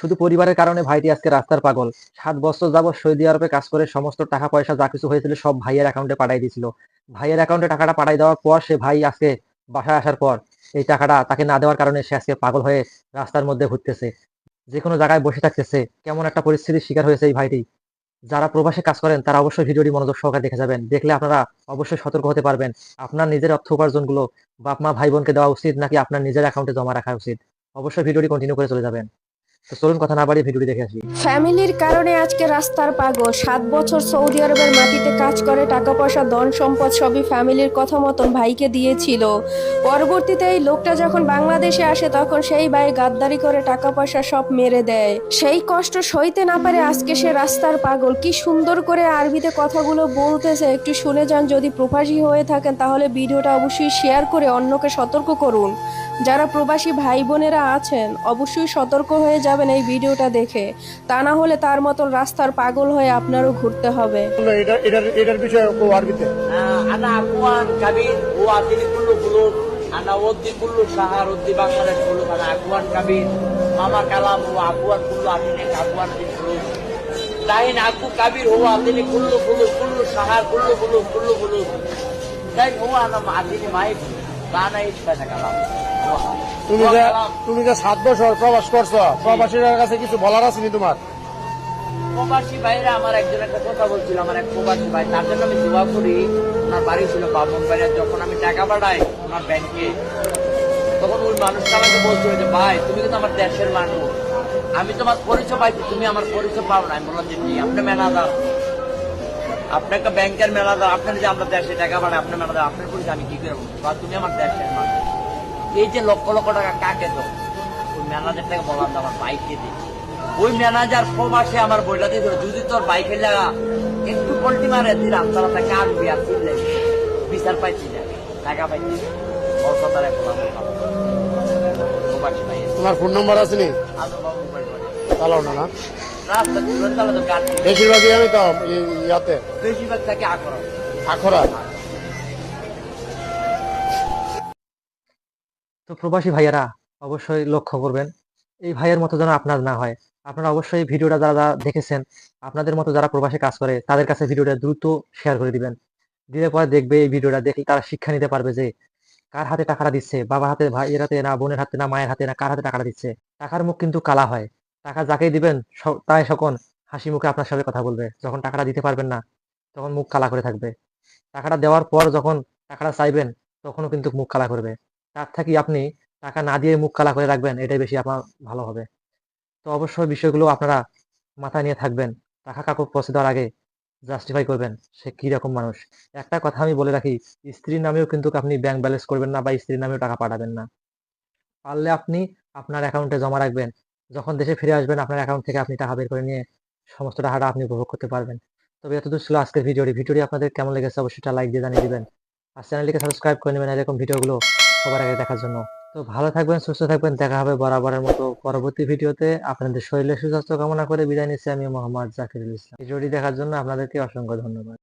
শুধু পরিবারের কারণে ভাইটি আজকে রাস্তার পাগল। সাত বছর যাবৎ সৌদি আরবে কাজ করে সমস্ত টাকা পয়সা যা কিছু হয়েছিল সব ভাইয়ের অ্যাকাউন্টে পাঠাই দিয়েছিল। ভাইয়ের অ্যাকাউন্টে টাকাটা পাঠাই দেওয়ার পর সে ভাই আজকে বাসায় আসার পর এই টাকাটা তাকে না দেওয়ার কারণে সে আজকে পাগল হয়ে রাস্তার মধ্যে ঘুরতেছে। যে কোনো জায়গায় বসে থাকতেছে। কেমন একটা পরিস্থিতির শিকার হয়েছে এই ভাইটি। যারা প্রবাসে কাজ করেন, তারা অবশ্যই ভিডিওটি মনোযোগ সহকারে দেখে যাবেন। দেখলে আপনারা অবশ্যই সতর্ক হতে পারবেন। আপনার নিজের অর্থ উপার্জনগুলো বাপ মা ভাই বোনকে দেওয়া উচিত নাকি আপনার নিজের অ্যাকাউন্টে জমা রাখা উচিত? অবশ্যই ভিডিওটি কন্টিনিউ করে চলে যাবেন। তো চলুন কথা না বাড়িয়ে ভিডিওটি দেখে আসি। ফ্যামিলির কারণে আজকে রাস্তার সাত বছর সৌদি আরবের মাটিতে কাজ করে টাকা পয়সা ধন সম্পদ সবই ফ্যামিলির কথা মতন ভাইকে দিয়েছিল। পরবর্তীতে এই লোকটা যখন বাংলাদেশে আসে, তখন সেই ভাই গাদ্দারি করে টাকা পয়সা সব মেরে দেয়। সেই কষ্ট সইতে না পারে আজকে সে রাস্তার পাগল। কি সুন্দর করে আরবিতে কথাগুলো বলতেছে। একটু শুনে যান, যদি প্রবাসী হয়ে থাকেন, তাহলে ভিডিওটা অবশ্যই শেয়ার করে অন্যকে সতর্ক করুন। যারা প্রবাসী ভাই বোনেরা আছেন, অবশ্যই সতর্ক হয়ে যাবেন এই ভিডিওটা দেখে তা না হলে তার মতন রাস্তার পাগল হয়ে আপনারও ঘুরতে হবে। কাবির ও কুল্লু কুল্লু কুল্লু মামা কালাম ও কুল্লু কাবির ও কুল্লু সাহার কুল্লু কুল্লু কুল্লু কুল্লু ও আনা আদিনে তুমি যে তুমি যে সাত বছর প্রবাস করছ প্রবাসীর কাছে কিছু বলার আছে নি তোমার? প্রবাসী ভাইরা আমার একজন একটা কথা বলছিল আমার এক প্রবাসী ভাই তার জন্য আমি দোয়া করি। ওনার বাড়ি ছিল বাবন ভাইরা যখন আমি টাকা পাঠাই ওনার ব্যাংকে তখন ওই মানুষটা আমাকে বলছিল যে ভাই তুমি কিন্তু আমার দেশের মানুষ। আমি তোমার পরিচয় পাইছি তুমি আমার পরিচয় পাও না। আমি বললাম যে আপনি ম্যানেজার। আপনি একটা ব্যাংকের ম্যানেজার আপনার যে আমরা দেশে টাকা পাঠাই আপনার ম্যানেজার আপনার পরিচয় আমি কি করে বলব? বা তুমি আমার দেশের মানুষ। এই যে লক্ষ লক্ষ টাকা কাকে তো ওই ম্যানেজারটাকে বললাম আমার বাইকে দিই ওই ম্যানেজার প্রবাসে আমার বইটা দিয়ে যদি তোর বাইকের লাগা একটু পল্টি মারে থেকে আসবি আর চিনলে বিচার পাইছি না। টাকা পাইছি। ওর কথা তোমার ফোন নম্বর আছে নি। চালাও না না। বেশিরভাগই আমি তো ইয়াতে। বেশিরভাগ থাকে আকর আখরা তো প্রবাসী ভাইয়ারা, অবশ্যই লক্ষ্য করবেন, এই ভাইয়ের মতো যেন আপনার না হয়। আপনারা অবশ্যই ভিডিওটা যারা যারা দেখেছেন, আপনাদের মতো যারা প্রবাসে কাজ করে, তাদের কাছে ভিডিওটা দ্রুত শেয়ার করে দিবেন। দিলে পরে দেখবে এই ভিডিওটা দেখলে তারা শিক্ষা নিতে পারবে যে, কার হাতে টাকাটা দিচ্ছে? বাবার হাতে, ভাইয়ের হাতে না, বোনের হাতে না, মায়ের হাতে না, কার হাতে টাকাটা দিচ্ছে? টাকার মুখ কিন্তু কালা হয়। টাকা যাকেই দিবেন তাই সকন হাসি মুখে আপনার সাথে কথা বলবে। যখন টাকাটা দিতে পারবেন না, তখন মুখ কালা করে থাকবে। টাকাটা দেওয়ার পর যখন টাকাটা চাইবেন, তখনও কিন্তু মুখ কালা করবে। তার থেকে আপনি টাকা না দিয়ে মুখ কালা করে রাখবেন, এটাই বেশি আপনার ভালো হবে। তো অবশ্যই বিষয়গুলো আপনারা মাথায় নিয়ে থাকবেন। টাকা কাকু পৌঁছে দেওয়ার আগে জাস্টিফাই করবেন, সে কি রকম মানুষ। একটা কথা আমি বলে রাখি স্ত্রীর নামেও কিন্তু আপনি ব্যাংক ব্যালেন্স করবেন না বা স্ত্রীর নামেও টাকা পাঠাবেন না। পারলে আপনি আপনার অ্যাকাউন্টে জমা রাখবেন যখন দেশে ফিরে আসবেন, আপনার অ্যাকাউন্ট থেকে আপনি টাকা বের করে নিয়ে সমস্ত টাকাটা আপনি উপভোগ করতে পারবেন। তবে এতদূর ছিল আজকের ভিডিওটি। ভিডিওটি আপনাদের কেমন লেগেছে অবশ্যই লাইক দিয়ে জানিয়ে দিবেন। আর চ্যানেলটিকে সাবস্ক্রাইব করে নেবেন এরকম ভিডিওগুলো সবার আগে দেখার জন্য। তো ভালো থাকবেন, সুস্থ থাকবেন। দেখা হবে বরাবরের মতো পরবর্তী ভিডিওতে। আপনাদের শরীরের সুস্বাস্থ্য কামনা করে বিদায় নিচ্ছি আমি মোহাম্মদ জাকিরুল ইসলাম। ভিডিওটি দেখার জন্য আপনাদেরকে অসংখ্য ধন্যবাদ।